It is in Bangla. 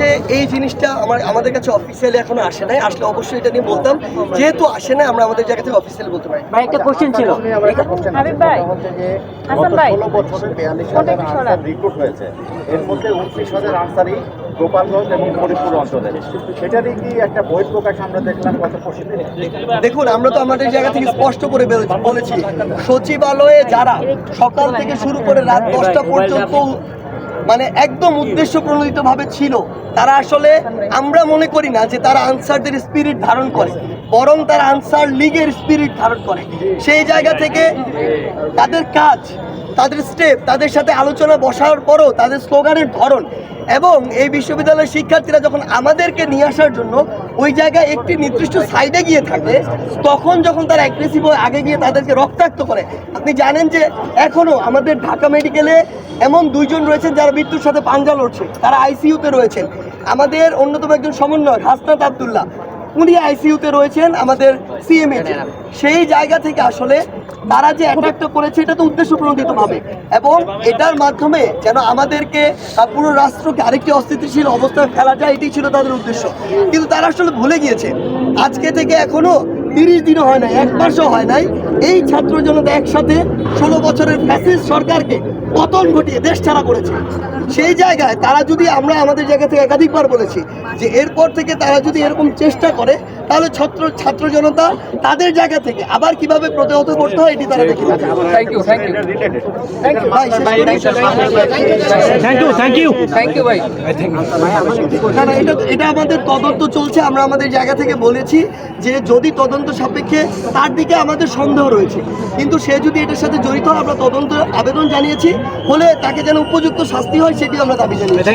হচ্ছে এই জিনিসটা আমার আমাদের কাছে অফিসিয়ালি এখনও আসে নাই। আসলে অবশ্যই এটা নিয়ে বলতাম। যেহেতু আসে নাই আমরা আমাদের জায়গা থেকে অফিসিয়ালি বলতে পারি। ভাই একটা কোশ্চেন ছিল। হাবিব ভাই, হাসান ভাই, রিক্রুট হয়েছে। এর মধ্যে উনত্রিশ হাজার আনসারই গোপালগঞ্জ এবং ফরিদপুর অঞ্চলে সেটারই কি একটা বই প্রকাশ আমরা দেখলাম গত দেখুন আমরা তো আমাদের জায়গা থেকে স্পষ্ট করে বলেছি। সচিবালয়ে যারা সকাল থেকে শুরু করে রাত দশটা পর্যন্ত মানে একদম উদ্দেশ্য প্রণোদিত ভাবে ছিল। তারা আসলে আমরা মনে করি না যে তারা আনসারদের স্পিরিট ধারণ করে, বরং তারা আনসার লিগের স্পিরিট ধারণ করে। সেই জায়গা থেকে তাদের কাজ, তাদের স্টেপ তাদের সাথে আলোচনা বসার পরও তাদের স্লোগানের ধরন এবং এই বিশ্ববিদ্যালয়ের শিক্ষার্থীরা যখন আমাদেরকে নিয়ে আসার জন্য ওই জায়গায় একটি নির্দিষ্ট সাইডে গিয়ে থাকে, তখন যখন তার অ্যাগ্রেসিভ হয় আগে গিয়ে তাদেরকে রক্তাক্ত করে। আপনি জানেন যে এখনও আমাদের ঢাকা মেডিকেলে এমন দুইজন রয়েছেন যারা মৃত্যুর সাথে পাঞ্জা লড়ছে। তারা আইসিইউতে রয়েছেন। আমাদের অন্যতম একজন সমন্বয় হাসনাত আবদুল্লাহ। উনি আইসিইউতে রয়েছেন আমাদের সিএমএ সেই জায়গা থেকে আসলে তারা যে অ্যাটাকটা করেছে, এটা তো উদ্দেশ্য প্রণোদিত ভাবে। এবং এটার মাধ্যমে যেন আমাদেরকে পুরো রাষ্ট্রকে আরেকটি অস্থিতিশীল অবস্থায় ফেলা যায় এটি ছিল তাদের উদ্দেশ্য। কিন্তু তারা আসলে ভুলে গিয়েছে। আজকে থেকে এখনও তিরিশ দিনও হয় নাই, এক মাসও হয় নাই। এই ছাত্র জনতা একসাথে ষোলো বছরের ফ্যাসিস্ট সরকারকে পতন ঘটিয়ে দেশ ছাড়া করেছে। সেই জায়গায় তারা যদি আমরা আমাদের জায়গা থেকে একাধিকবার বলেছি যে এরপর থেকে তারা যদি এরকম চেষ্টা করে তাহলে ছাত্র ছাত্র জনতা তাদের জায়গা থেকে আবার কীভাবে প্রতিহত করতে হয় এটি তারা দেখে থ্যাংক ইউ থ্যাংক ইউ ভাই, শেষ করি। Thank you thank you thank you ভাই না, না, এটা এটা আমাদের তদন্ত চলছে আমরা আমাদের জায়গা থেকে বলেছি যে যদি তদন্ত সাপেক্ষে তার দিকে আমাদের সন্দেহ রয়েছে। কিন্তু সে যদি এটার সাথে জড়িত হয় আমরা তদন্ত আবেদন জানিয়েছি হলে তাকে যেন উপযুক্ত শাস্তি হয় সেটি আমরা দাবি জানিয়েছি।